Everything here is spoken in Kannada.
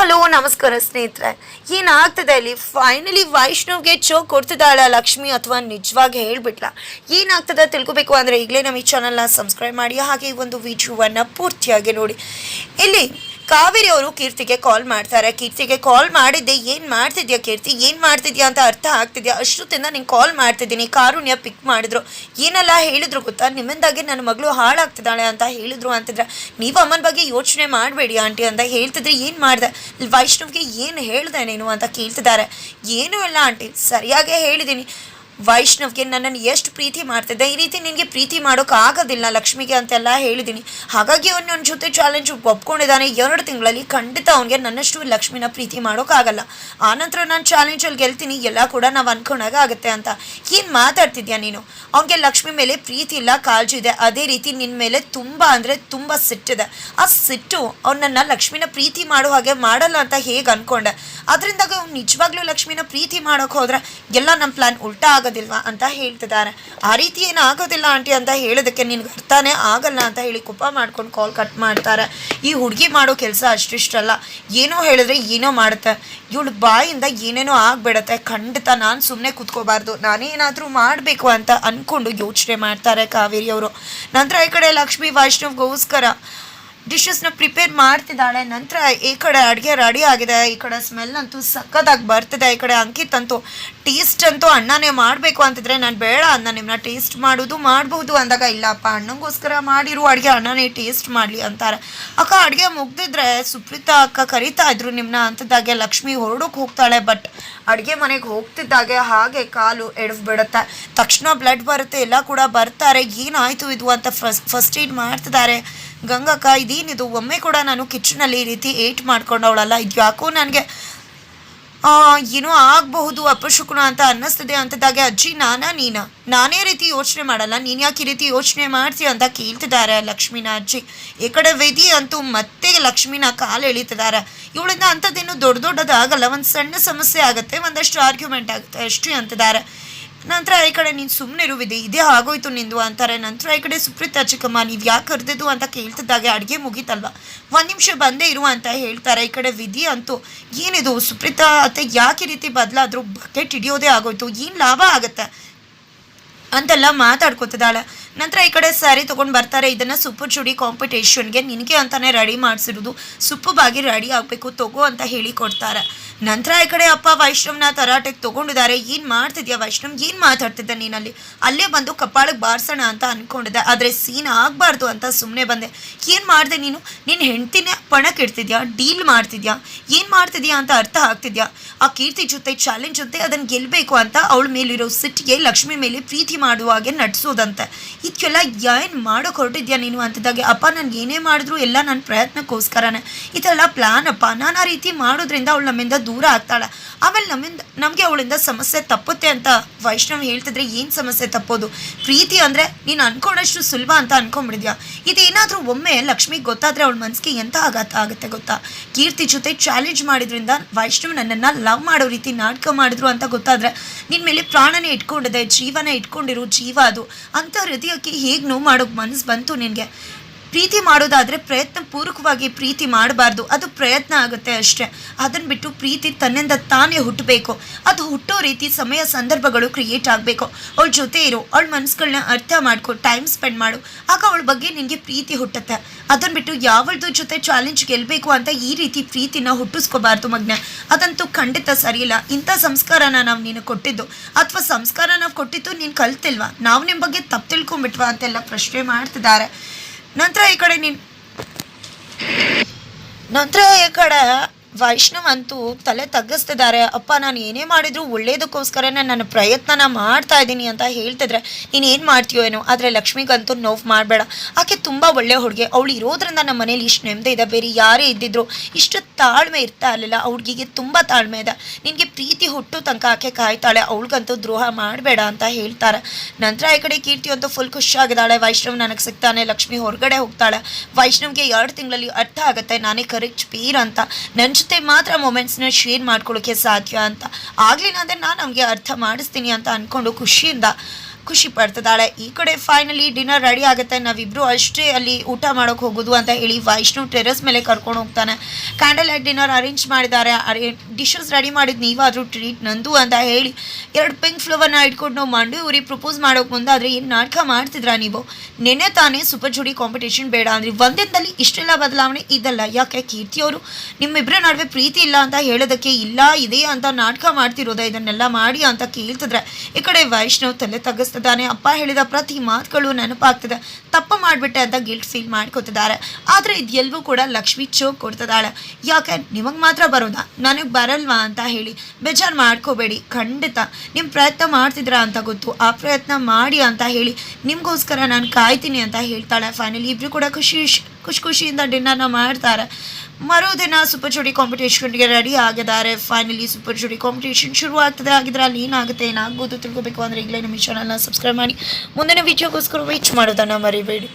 ಹಲೋ, ನಮಸ್ಕಾರ ಸ್ನೇಹಿತರೆ. ಏನಾಗ್ತದೆ ಇಲ್ಲಿ ಫೈನಲಿ ವೈಷ್ಣವ್ಗೆ ಚೋಕ್ ಕೊಡ್ತಿದ್ದಾಳ ಲಕ್ಷ್ಮಿ ಅಥವಾ ನಿಜವಾಗಿ ಹೇಳ್ಬಿಟ್ಲ? ಏನಾಗ್ತದೆ ತಿಳ್ಕೊಬೇಕು ಅಂದರೆ ಈಗಲೇ ನಮ್ಮ ಈ ಚಾನಲ್ನ ಸಬ್ಸ್ಕ್ರೈಬ್ ಮಾಡಿ, ಹಾಗೆ ಈ ಒಂದು ವಿಡಿಯೋವನ್ನು ಪೂರ್ತಿಯಾಗಿ ನೋಡಿ. ಇಲ್ಲಿ ಕಾವೇರಿ ಅವರು ಕೀರ್ತಿಗೆ ಕಾಲ್ ಮಾಡ್ತಾರೆ. ಕೀರ್ತಿಗೆ ಕಾಲ್ ಮಾಡಿದ್ದೆ, ಏನು ಮಾಡ್ತಿದ್ಯಾ ಕೀರ್ತಿ? ಏನು ಮಾಡ್ತಿದ್ಯಾ ಅಂತ ಅರ್ಥ ಆಗ್ತಿದ್ಯಾ? ಅಷ್ಟೊತ್ತಿಂದ ನಿಂಗೆ ಕಾಲ್ ಮಾಡ್ತಿದ್ದೀನಿ. ಕಾರುಣ್ಯ ಪಿಕ್ ಮಾಡಿದ್ರು. ಏನೆಲ್ಲ ಹೇಳಿದ್ರು ಗೊತ್ತಾ? ನಿಮ್ಮಿಂದಾಗಿ ನನ್ನ ಮಗಳು ಹಾಳಾಗ್ತಿದ್ದಾಳೆ ಅಂತ ಹೇಳಿದ್ರು ಅಂತಿದ್ರೆ, ನೀವು ಅಮ್ಮನ ಬಗ್ಗೆ ಯೋಚನೆ ಮಾಡಬೇಡಿ ಆಂಟಿ ಅಂತ ಹೇಳ್ತಿದ್ರೆ. ಏನು ಮಾಡಿದೆ? ವೈಷ್ಣವ್ಗೆ ಏನು ಹೇಳಿದೆ ನೀನು? ಅಂತ ಕೇಳ್ತಿದ್ದಾರೆ. ಏನೂ ಇಲ್ಲ ಆಂಟಿ, ಸರಿಯಾಗೇ ಹೇಳಿದ್ದೀನಿ. ವೈಷ್ಣವ್ಗೆ ನನ್ನನ್ನು ಎಷ್ಟು ಪ್ರೀತಿ ಮಾಡ್ತಿದ್ದೆ, ಈ ರೀತಿ ನಿನಗೆ ಪ್ರೀತಿ ಮಾಡೋಕೆ ಆಗೋದಿಲ್ಲ ಲಕ್ಷ್ಮಿಗೆ ಅಂತೆಲ್ಲ ಹೇಳಿದ್ದೀನಿ ಹಾಗಾಗಿ ಅವನು ನನ್ನ ಜೊತೆ ಚಾಲೆಂಜ್ ಒಪ್ಕೊಂಡಿದ್ದಾನೆ. ಎರಡು ತಿಂಗಳಲ್ಲಿ ಖಂಡಿತ ಅವನಿಗೆ ನನ್ನಷ್ಟು ಲಕ್ಷ್ಮಿನ ಪ್ರೀತಿ ಮಾಡೋಕ್ಕಾಗಲ್ಲ ಆನಂತರ ನಾನು ಚಾಲೆಂಜಲ್ಲಿ ಗೆಲ್ತೀನಿ, ಎಲ್ಲ ಕೂಡ ನಾವು ಅನ್ಕೊಂಡಾಗ ಆಗುತ್ತೆ ಅಂತ. ಏನು ಮಾತಾಡ್ತಿದ್ಯಾ ನೀನು? ಅವನಿಗೆ ಲಕ್ಷ್ಮಿ ಮೇಲೆ ಪ್ರೀತಿ ಇಲ್ಲ, ಕಾಳಜಿ ಇದೆ. ಅದೇ ರೀತಿ ನಿನ್ನ ಮೇಲೆ ತುಂಬ ಅಂದರೆ ತುಂಬ ಸಿಟ್ಟಿದೆ. ಆ ಸಿಟ್ಟು ಅವನನ್ನು ಲಕ್ಷ್ಮಿನ ಪ್ರೀತಿ ಮಾಡೋ ಹಾಗೆ ಮಾಡಲ್ಲ ಅಂತ ಹೇಗೆ ಅಂದ್ಕೊಂಡೆ ಅದರಿಂದಾಗ ಅವ್ನು ನಿಜವಾಗ್ಲೂ ಲಕ್ಷ್ಮಿನ ಪ್ರೀತಿ ಮಾಡೋಕೆ ಹೋದ್ರೆ ಎಲ್ಲ ನಮ್ಮ ಪ್ಲಾನ್ ಉಲ್ಟಾ ಆಗೋದಿಲ್ವಾ ಅಂತ ಹೇಳ್ತಿದ್ದಾರೆ. ಆ ರೀತಿ ಏನು ಆಗೋದಿಲ್ಲ ಆಂಟಿ ಅಂತ ಹೇಳೋದಕ್ಕೆ ನಿನ್ಗೆ ಅರ್ಥನೇ ಆಗಲ್ಲ ಅಂತ ಹೇಳಿ ಕುಪ್ಪ ಮಾಡ್ಕೊಂಡು ಕಾಲ್ ಕಟ್ ಮಾಡ್ತಾರೆ. ಈ ಹುಡುಗಿ ಮಾಡೋ ಕೆಲಸ ಅಷ್ಟಿಷ್ಟಲ್ಲ. ಏನೋ ಹೇಳಿದ್ರೆ ಏನೋ ಮಾಡುತ್ತೆ. ಇವಳು ಬಾಯಿಂದ ಏನೇನೋ ಆಗ್ಬಿಡತ್ತೆ. ಖಂಡಿತ ನಾನು ಸುಮ್ಮನೆ ಕೂತ್ಕೋಬಾರ್ದು. ನಾನೇನಾದರೂ ಮಾಡಬೇಕು ಅಂತ ಅಂದ್ಕೊಂಡು ಯೋಚನೆ ಮಾಡ್ತಾರೆ ಕಾವೇರಿ ಅವರು. ನಂತರ ಈ ಕಡೆ ಲಕ್ಷ್ಮೀ ವೈಷ್ಣವ್ಗೋಸ್ಕರ ಡಿಶಸ್ನ ಪ್ರಿಪೇರ್ ಮಾಡ್ತಿದ್ದಾಳೆ. ನಂತರ ಈ ಕಡೆ ಅಡುಗೆ ರೆಡಿ ಆಗಿದೆ. ಈ ಕಡೆ ಸ್ಮೆಲ್ ಅಂತೂ ಸಕ್ಕತ್ತಾಗಿ ಬರ್ತಿದೆ. ಈ ಕಡೆ ಅಂಕಿತ್ ಅಂತೂ ಟೇಸ್ಟ್ ಅಂತೂ ಅಣ್ಣನೇ ಮಾಡಬೇಕು ಅಂತಿದ್ರೆ ನಾನು ಬೇಡ ಅನ್ನ ನಿಮ್ಮನ್ನ ಟೇಸ್ಟ್ ಮಾಡೋದು ಮಾಡಬಹುದು ಅಂದಾಗ, ಇಲ್ಲಪ್ಪ, ಅಣ್ಣಂಗೋಸ್ಕರ ಮಾಡಿರೋ ಅಡುಗೆ, ಅಣ್ಣನೇ ಟೇಸ್ಟ್ ಮಾಡಲಿ ಅಂತಾರೆ. ಅಕ್ಕ, ಅಡುಗೆ ಮುಗ್ದಿದ್ರೆ ಸುಪ್ರೀತಾ ಅಕ್ಕ ಕರಿತಾ ಇದ್ರು ನಿಮ್ಮನ್ನ ಅಂತದಾಗೆ ಲಕ್ಷ್ಮಿ ಹೊರಡೋಕೆ ಹೋಗ್ತಾಳೆ ಬಟ್ ಅಡುಗೆ ಮನೆಗೆ ಹೋಗ್ತಿದ್ದಾಗೆ, ಹಾಗೆ ಕಾಲು ಬಿಡುತ್ತೆ ತಕ್ಷಣ ಬ್ಲಡ್ ಬರುತ್ತೆ, ಎಲ್ಲ ಕೂಡ ಬರ್ತಾರೆ. ಏನಾಯಿತು ಇದು ಅಂತ ಫಸ್ಟ್ ಫಸ್ಟ್ ಏಡ್ ಮಾಡ್ತಿದ್ದಾರೆ. ಗಂಗಕ್ಕ ಇದೇನಿದು ಒಮ್ಮೆ ಕೂಡ ನಾನು ಕಿಚನಲ್ಲಿ ಈ ರೀತಿ ಏಟ್ ಮಾಡ್ಕೊಂಡವಳಲ್ಲ. ಇದು ಯಾಕೋ ನನಗೆ ಏನೋ ಆಗಬಹುದು, ಅಪಶುಕುನ ಅಂತ ಅನ್ನಿಸ್ತದೆ ಅಂತದಾಗೆ, ಅಜ್ಜಿ, ನಾನಾ ನೀನಾ? ನಾನೇ ರೀತಿ ಯೋಚನೆ ಮಾಡಲ್ಲ. ನೀನು ಯಾಕೆ ಈ ರೀತಿ ಯೋಚನೆ ಮಾಡ್ತೀಯ ಅಂತ ಕೇಳ್ತಿದ್ದಾರೆ ಲಕ್ಷ್ಮಿನ ಅಜ್ಜಿ. ಈ ಕಡೆ ವೇದಿ ಅಂತೂ ಮತ್ತೆ ಲಕ್ಷ್ಮೀನ ಕಾಲು ಎಳಿತಿದ್ದಾರೆ. ಇವಳಿಂದ ಅಂಥದ್ದೇನು ದೊಡ್ಡ ದೊಡ್ಡದಾಗಲ್ಲ. ಒಂದು ಸಣ್ಣ ಸಮಸ್ಯೆ ಆಗುತ್ತೆ, ಒಂದಷ್ಟು ಆರ್ಗ್ಯುಮೆಂಟ್ ಆಗುತ್ತೆ, ಅಷ್ಟೇ ಅಂತಿದ್ದಾರೆ. ನಂತರ ಈ ಕಡೆ ನೀನು ಸುಮ್ಮನೆ ಇರುವಿದೆ, ಇದೇ ಆಗೋಯ್ತು ನಿಂದು ಅಂತಾರೆ. ನಂತರ ಈ ಕಡೆ ಸುಪ್ರೀತಾ, ಚಿಕ್ಕಮ್ಮ, ನೀವು ಯಾಕೆ ಕರೆದಿದ್ದು ಅಂತ ಕೇಳ್ತಿದ್ದಾಗೆ, ಅಡುಗೆ ಮುಗೀತಲ್ವ? ಒಂದು ನಿಮಿಷ ಬಂದೇ ಇರು ಅಂತ ಹೇಳ್ತಾರೆ. ಈ ಕಡೆ ವಿಧಿ ಅಂತೂ ಏನಿದು? ಸುಪ್ರೀತಾ ಅತ್ತೆ ಯಾಕೆ ರೀತಿ ಬದಲಾದರೂ? ಬಕೆಟ್ ಹಿಡಿಯೋದೇ ಆಗೋಯ್ತು. ಏನು ಲಾಭ ಆಗುತ್ತೆ? ಅಂತೆಲ್ಲ ಮಾತಾಡ್ಕೊತಿದ್ದಾಳೆ. ನಂತರ ಈ ಕಡೆ ಸ್ಯಾರಿ ತೊಗೊಂಡು ಬರ್ತಾರೆ. ಇದನ್ನು ಸುಪ್ಪು ಚುಡಿ ಕಾಂಪಿಟೇಷನ್ಗೆ ನಿನಗೆ ಅಂತಾನೆ ರೆಡಿ ಮಾಡಿಸಿರೋದು. ಸುಪ್ಪುಬಾಗಿ ರೆಡಿ ಆಗಬೇಕು, ತಗೋ ಅಂತ ಹೇಳಿ ಕೊಡ್ತಾರೆ. ನಂತರ ಈ ಕಡೆ ಅಪ್ಪ ವೈಷ್ಣವ್ನ ತರಾಟೆಗೆ ತೊಗೊಂಡಿದ್ದಾರೆ. ಏನು ಮಾಡ್ತಿದ್ಯಾ ವೈಷ್ಣವ್? ಏನು ಮಾತಾಡ್ತಿದ್ದೆ ನೀನಲ್ಲಿ? ಅಲ್ಲೇ ಬಂದು ಕಪ್ಪಾಳಕ್ಕೆ ಬಾರಿಸೋಣ ಅಂತ ಅಂದ್ಕೊಂಡಿದ್ದೆ ಆದರೆ ಸೀನ್ ಆಗಬಾರ್ದು ಅಂತ ಸುಮ್ಮನೆ ಬಂದೆ. ಏನು ಮಾಡಿದೆ ನೀನು? ನಿನ್ನ ಹೆಂಡ್ತಿನ ಪಣಕ್ಕೆ ಇಡ್ತಿದ್ಯಾ ಡೀಲ್ ಮಾಡ್ತಿದ್ಯಾ? ಏನು ಮಾಡ್ತಿದ್ಯಾ ಅಂತ ಅರ್ಥ ಆಗ್ತಿದ್ಯಾ? ಆ ಕೀರ್ತಿ ಜೊತೆ, ಚಾಲೆಂಜ್ ಜೊತೆ ಅದನ್ನು ಗೆಲ್ಲಬೇಕು ಅಂತ ಅವಳ ಮೇಲಿರೋ ಸಿಟ್ಟಿಗೆ ಲಕ್ಷ್ಮಿ ಮೇಲೆ ಪ್ರೀತಿ ಮಾಡುವ ಹಾಗೆ ನಡ್ಸೋದಂತೆ. ಇದಕ್ಕೆಲ್ಲ ಏನು ಮಾಡೋಕೆ ಹೊರಟಿದ್ಯಾ ನೀನು ಅಂತದಾಗೆ? ಅಪ್ಪ, ನನಗೆ ಏನೇ ಮಾಡಿದ್ರು ಎಲ್ಲ ನನ್ನ ಪ್ರಯತ್ನಕ್ಕೋಸ್ಕರನೇ. ಇದೆಲ್ಲ ಪ್ಲಾನ್ ಅಪ್ಪ. ನಾನಾ ರೀತಿ ಮಾಡೋದ್ರಿಂದ ಅವಳು ನಮ್ಮಿಂದ ದೂರ ಆಗ್ತಾಳೆ. ಆಮೇಲೆ ನಮ್ಮಿಂದ ನಮಗೆ ಅವಳಿಂದ ಸಮಸ್ಯೆ ತಪ್ಪುತ್ತೆ ಅಂತ ವೈಷ್ಣವ್ ಹೇಳ್ತಿದ್ರೆ ಏನು ಸಮಸ್ಯೆ ತಪ್ಪೋದು? ಪ್ರೀತಿ ಅಂದರೆ ನೀನು ಅನ್ಕೊಂಡಷ್ಟು ಸುಲಭ ಅಂತ ಅನ್ಕೊಂಡ್ಬಿಡಿದ್ಯಾ ಇದೇನಾದರೂ ಒಮ್ಮೆ ಲಕ್ಷ್ಮಿಗೆ ಗೊತ್ತಾದರೆ ಅವಳ ಮನಸ್ಸಿಗೆ ಎಂಥ ಆಘಾತ ಆಗುತ್ತೆ ಗೊತ್ತಾ? ಕೀರ್ತಿ ಜೊತೆ ಚಾಲೆಂಜ್ ಮಾಡಿದ್ರಿಂದ ವೈಷ್ಣವ್ ನನ್ನನ್ನು ಲವ್ ಮಾಡೋ ರೀತಿ ನಾಟಕ ಮಾಡಿದ್ರು ಅಂತ ಗೊತ್ತಾದರೆ ನಿನ್ನ ಮೇಲೆ ಪ್ರಾಣನೇ ಇಟ್ಕೊಂಡಿದೆ, ಜೀವನ ಇಟ್ಕೊಂಡಿರೋ, ಜೀವ ಅದು. ಅಂಥ ಹೃದಯಕ್ಕೆ ಹೇಗೆ ನೋವು ಮಾಡೋಕೆ ಮನಸ್ಸು ಬಂತು ನಿನಗೆ? ಪ್ರೀತಿ ಮಾಡೋದಾದರೆ ಪ್ರಯತ್ನ ಪೂರ್ವಕವಾಗಿ ಪ್ರೀತಿ ಮಾಡಬಾರ್ದು. ಅದು ಪ್ರಯತ್ನ ಆಗುತ್ತೆ ಅಷ್ಟೇ. ಅದನ್ನು ಬಿಟ್ಟು ಪ್ರೀತಿ ತನ್ನಿಂದ ತಾನೇ ಹುಟ್ಟಬೇಕು. ಅದು ಹುಟ್ಟೋ ರೀತಿ ಸಮಯ ಸಂದರ್ಭಗಳು ಕ್ರಿಯೇಟ್ ಆಗಬೇಕು. ಅವಳ ಜೊತೆ ಇರು, ಅವಳ ಮನಸ್ಸುಗಳನ್ನ ಅರ್ಥ ಮಾಡ್ಕೊ ಟೈಮ್ ಸ್ಪೆಂಡ್ ಮಾಡು. ಆಗ ಅವಳ ಬಗ್ಗೆ ನಿನಗೆ ಪ್ರೀತಿ ಹುಟ್ಟುತ್ತೆ. ಅದನ್ನು ಬಿಟ್ಟು ಯಾವಳದ ಜೊತೆ ಚಾಲೆಂಜ್ ಗೆಲ್ಲಬೇಕು ಅಂತ ಈ ರೀತಿ ಪ್ರೀತಿನ ಹುಟ್ಟಿಸ್ಕೋಬಾರ್ದು ಮಗ್ನ. ಅದಂತೂ ಖಂಡಿತ ಸರಿಯಿಲ್ಲ. ಇಂಥ ಸಂಸ್ಕಾರನ ನಾವು ನೀನು ಕೊಟ್ಟಿದ್ದು. ಅಥವಾ ಸಂಸ್ಕಾರ ನಾವು ಕೊಟ್ಟಿದ್ದು ನೀನು ಕಲ್ತಿಲ್ವಾ? ನಾವು ನಿಮ್ಮ ಬಗ್ಗೆ ತಪ್ಪು ತಿಳ್ಕೊಂಬಿಟ್ವಾ ಅಂತೆಲ್ಲ ಪ್ರಶ್ನೆ ಮಾಡ್ತಿದ್ದಾರೆ. ನಂತರ ಈ ಕಡೆ ನೀನು ನಂತರ ಈ ಕಡೆ ವೈಷ್ಣವ್ ಅಂತೂ ತಲೆ ತಗ್ಗಿಸ್ತಿದ್ದಾರೆ. ಅಪ್ಪ, ನಾನು ಏನೇ ಮಾಡಿದ್ರು ಒಳ್ಳೇದಕ್ಕೋಸ್ಕರನೇ ನನ್ನ ಪ್ರಯತ್ನನ ಮಾಡ್ತಾ ಇದ್ದೀನಿ ಅಂತ ಹೇಳ್ತಿದ್ರೆ, ನೀನು ಏನು ಮಾಡ್ತೀಯೋ ಏನೋ, ಆದರೆ ಲಕ್ಷ್ಮಿಗಂತೂ ನೋವು ಮಾಡಬೇಡ. ಆಕೆ ತುಂಬ ಒಳ್ಳೆ ಹುಡುಗಿ. ಅವಳು ಇರೋದ್ರಿಂದ ನಮ್ಮ ಮನೇಲಿ ಇಷ್ಟು ನೆಮ್ಮದಿ ಇದೆ. ಬೇರೆ ಯಾರೇ ಇದ್ದಿದ್ರು ಇಷ್ಟು ತಾಳ್ಮೆ ಇರ್ತಾ ಇರಲಿಲ್ಲ. ಹುಡುಗಿಗೆ ತುಂಬ ತಾಳ್ಮೆ ಇದೆ. ನಿನಗೆ ಪ್ರೀತಿ ಹುಟ್ಟು ತನಕ ಆಕೆ ಕಾಯ್ತಾಳೆ. ಅವಳಿಗಂತೂ ದ್ರೋಹ ಮಾಡಬೇಡ ಅಂತ ಹೇಳ್ತಾರೆ. ನಂತರ ಈ ಕಡೆ ಕೀರ್ತಿ ಅಂತೂ ಫುಲ್ ಖುಷಿಯಾಗಿದ್ದಾಳೆ ವೈಷ್ಣವ್ ನನಗೆ ಸಿಗ್ತಾನೆ. ಲಕ್ಷ್ಮಿ ಹೊರಗಡೆ ಹೋಗ್ತಾಳೆ. ವೈಷ್ಣವ್ಗೆ ಎರಡು ತಿಂಗಳಲ್ಲಿ ಅರ್ಥ ಆಗುತ್ತೆ. ನಾನೇ ಕರೆಕ್ಟ್ ಪೀರ್ ಅಂತ. ನನ್ನ ಜೊತೆ ಮಾತ್ರ ಮೊಮೆಂಟ್ಸ್ನ ಶೇರ್ ಮಾಡ್ಕೊಳ್ಳೋಕ್ಕೆ ಸಾಧ್ಯ ಅಂತ. ಆಗಲಿಲ್ಲ ಅಂದರೆ ನಾನು ನಮಗೆ ಅರ್ಥ ಮಾಡಿಸ್ತೀನಿ ಅಂತ ಅಂದ್ಕೊಂಡು ಖುಷಿಯಿಂದ ಖುಷಿ ಪಡ್ತಿದ್ದಾಳೆ. ಈ ಕಡೆ ಫೈನಲಿ ಡಿನ್ನರ್ ರೆಡಿ ಆಗುತ್ತೆ. ನಾವಿಬ್ರು ಅಷ್ಟೇ ಅಲ್ಲಿ ಊಟ ಮಾಡೋಕೆ ಹೋಗೋದು ಅಂತ ಹೇಳಿ ವೈಷ್ಣು ಟೆರೆಸ್ ಮೇಲೆ ಕರ್ಕೊಂಡು ಹೋಗ್ತಾನೆ. ಕ್ಯಾಂಡಲ್ ಲೈಟ್ ಡಿನ್ನರ್ ಅರೇಂಜ್ ಮಾಡಿದ್ದಾರೆ ಡಿಶಸ್ ರೆಡಿ ಮಾಡಿದ್ದು ನೀವಾದರೂ ಟ್ರೀಟ್ ನಂದು ಅಂತ ಹೇಳಿ ಎರಡು ಪಿಂಕ್ ಫ್ಲವರ್ನ ಇಟ್ಕೊಂಡು ನಾವು ಮಂಡಿ ಪ್ರಪೋಸ್ ಮಾಡೋಕೆ ಮುಂದೆ ಆದರೆ ಏನು ನಾಟಕ ಮಾಡ್ತಿದ್ರಾ ನೀವು? ನೆನೆ ತಾನೇ ಸೂಪರ್ ಜೋಡಿ ಕಾಂಪಿಟೇಷನ್ ಬೇಡ ಅಂದ್ರೆ ಒಂದಿನದಲ್ಲಿ ಇಷ್ಟೆಲ್ಲ ಬದಲಾವಣೆ ಇದಲ್ಲ. ಯಾಕೆ ಕೀರ್ತಿಯವರು ನಿಮ್ಮಿಬ್ಬರ ನಡುವೆ ಪ್ರೀತಿ ಇಲ್ಲ ಅಂತ ಹೇಳೋದಕ್ಕೆ ಇಲ್ಲ, ಇದೆ ಅಂತ ನಾಟಕ ಮಾಡ್ತಿರೋದ? ಇದನ್ನೆಲ್ಲ ಮಾಡಿ ಅಂತ ಕೇಳ್ತಿದ್ರೆ ಈ ಕಡೆ ವೈಷ್ಣವ್ ತಲೆ ತಗ್ಗಿಸ್ತಿದ್ದಾನೆ ಅಪ್ಪ ಹೇಳಿದ ಪ್ರತಿ ಮಾತುಗಳು ನೆನಪಾಗ್ತದೆ. ತಪ್ಪು ಮಾಡಿಬಿಟ್ಟೆ ಅಂತ ಗಿಲ್ಟ್ ಫೀಲ್ ಮಾಡ್ಕೊತಿದ್ದಾರೆ. ಆದರೆ ಇದೆಲ್ಲವೂ ಕೂಡ ಲಕ್ಷ್ಮಿ ಚೋಕ್ ಕೊಡ್ತಿದ್ದಾಳೆ. ಯಾಕೆ? ನಿಮಗೆ ಮಾತ್ರ ಬರೋದಾ? ನನಗೆ ಬರಲ್ವಾ ಅಂತ ಹೇಳಿ. ಬೇಜಾರು ಮಾಡ್ಕೋಬೇಡಿ. ಖಂಡಿತ. ನಿಮ್ಮ ಪ್ರಯತ್ನ ಮಾಡ್ತಿದ್ರ ಅಂತ ಗೊತ್ತು. ಆ ಪ್ರಯತ್ನ ಮಾಡಿ ಅಂತ ಹೇಳಿ. ನಿಮಗೋಸ್ಕರ ನಾನು ಕಾಯ್ತೀನಿ ಅಂತ ಹೇಳ್ತಾಳೆ. ಫೈನಲಿ ಇಬ್ಬರು ಕೂಡ ಖುಷಿ ಖುಷಿ ಖುಷಿಯಿಂದ ಡಿನ್ನರ್ನ ಮಾಡ್ತಾರೆ. ಮರುದಿನ ಸೂಪರ್ ಜೋಡಿ ಕಾಂಪಿಟೇಷನ್ಗೆ ರೆಡಿ ಆಗಿದ್ದಾರೆ. ಫೈನಲಿ ಸೂಪರ್ ಜೋಡಿ ಕಾಂಪಿಟೇಷನ್ ಶುರು ಆಗ್ತದೆ ಆಗಿದ್ರೆ ಅಲ್ಲಿ ಏನಾಗುತ್ತೆ ಏನಾಗ್ಬೋದು ತಿಳ್ಕೊಬೇಕು ಅಂದರೆ ಈಗಲೇ ನಮ್ಮ ಚಾನಲ್ನ ಸಬ್ಸ್ಕ್ರೈಬ್ ಮಾಡಿ. ಮುಂದಿನ ವಿಡಿಯೋಗೋಸ್ಕರ ವೇಟ್ ಮಾಡೋದನ್ನು ಮರಿಬೇಡಿ.